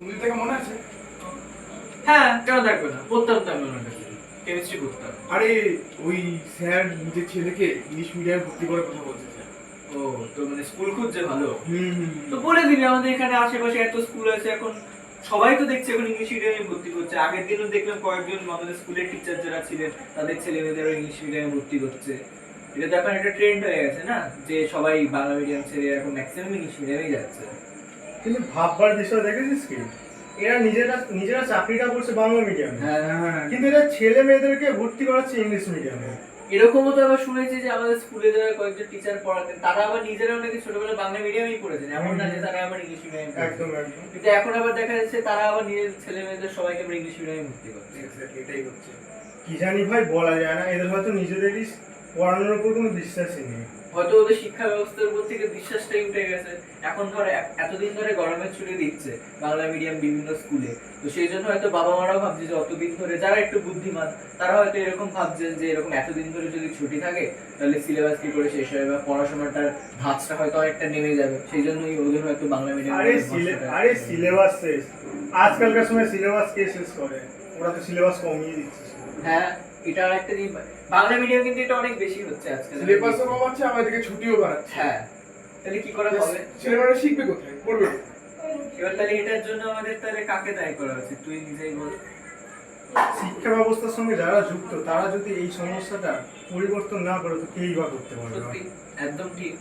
তুমি থেকে মনে আছে? হ্যাঁ কেন থাকবে না। পড়তাম তো আমি ওনার কাছে। কেমিস্ট্রি পড়তাম আরে ওই স্যার নিজের ছেলেকে ইংলিশ মিডিয়ামে ভর্তি করার কথা বলছে ও তো মানে স্কুল খুঁজছে ভালো? হুম হুম তো বলে দিবি আমাদের এখানে আশেপাশে এত স্কুল আছে এখন সবাই তো দেখছে এখন ইংলিশ মিডিয়ামে ভর্তি করছে। আগের দিনও দেখলাম কয়েকজন আমাদের স্কুলের টিচার যারা ছিলেন তাদের ছেলে মেয়েদেরও ইংলিশ মিডিয়ামে ভর্তি করছে। এটা তো এখন একটা ট্রেন্ড হয়ে গেছে না? যে সবাই বাংলা মিডিয়াম ছেড়ে এখন ম্যাক্সিমাম ইংলিশ মিডিয়ামেই যাচ্ছে। কিন্তু ভাববার বিষয় দেখেছিস কি? এরা নিজেরা নিজেরা চাকরিটা করছে বাংলা মিডিয়ামে হ্যাঁ হ্যাঁ কিন্তু এরা ছেলে মেয়েদেরকে ভর্তি করাচ্ছে ইংলিশ মিডিয়ামে এরকমও তো আবার শুনেছি যে আমাদের স্কুলে যারা কয়েকজন টিচার পড়াতেন তারা আবার নিজেরাও নাকি ছোটবেলা বাংলা মিডিয়ামেই পড়েছেন। এমন না যে তারা আবার ইংলিশ মিডিয়ামে একদম একদম। কিন্তু এখন আবার দেখা যাচ্ছে তারা আবার নিজের ছেলে মেয়েদের সবাইকে আবার ইংলিশ মিডিয়ামে ভর্তি করছে। এটাই হচ্ছে। কি জানি ভাই বলা যায় না। এদের হয়তো নিজেদেরই পড়ানোর উপর কোনো বিশ্বাসই নেই। হয়তো ওদের শিক্ষা ব্যবস্থার উপর থেকে বিশ্বাসটাই উঠে গেছে। এখন ধরে এতদিন ধরে গরমের ছুটি দিচ্ছে বাংলা মিডিয়াম বিভিন্ন স্কুলে তো সেই জন্য হয়তো বাবা মারাও ভাবছে যে অতদিন ধরে যারা একটু বুদ্ধিমান তারা হয়তো এরকম ভাবছেন যে এরকম এতদিন ধরে যদি ছুটি থাকে তাহলে সিলেবাস কি করে শেষ হবে বা পড়াশোনাটার ধাঁচটা হয়তো অনেকটা নেমে যাবে। সেই জন্যই ওদের হয়তো বাংলা মিডিয়াম আরে সিলেবাস শেষ। আজকালকার সময় সিলেবাস কে শেষ করে? ওরা তো সিলেবাস কমিয়ে দিচ্ছে। হ্যাঁ এটা একটা বাংলা মিডিয়াম কিন্তু এটা অনেক বেশি হচ্ছে আজকাল। সিলেবাসও কমাচ্ছে আমাদেরকে ছুটিও বাড়াচ্ছে। হ্যাঁ তাহলে কি করা হবে? ছেলেমেয়েরা শিখবে কোথায়? পড়বে এবার তাহলে এটার জন্য আমাদের তাহলে কাকে দায়ী করা উচিত তুই নিজেই বল। শিক্ষা ব্যবস্থার সঙ্গে যারা যুক্ত তারা যদি এই সমস্যাটা পরিবর্তন না করে তো কেই বা করতে পারবে? একদম ঠিক।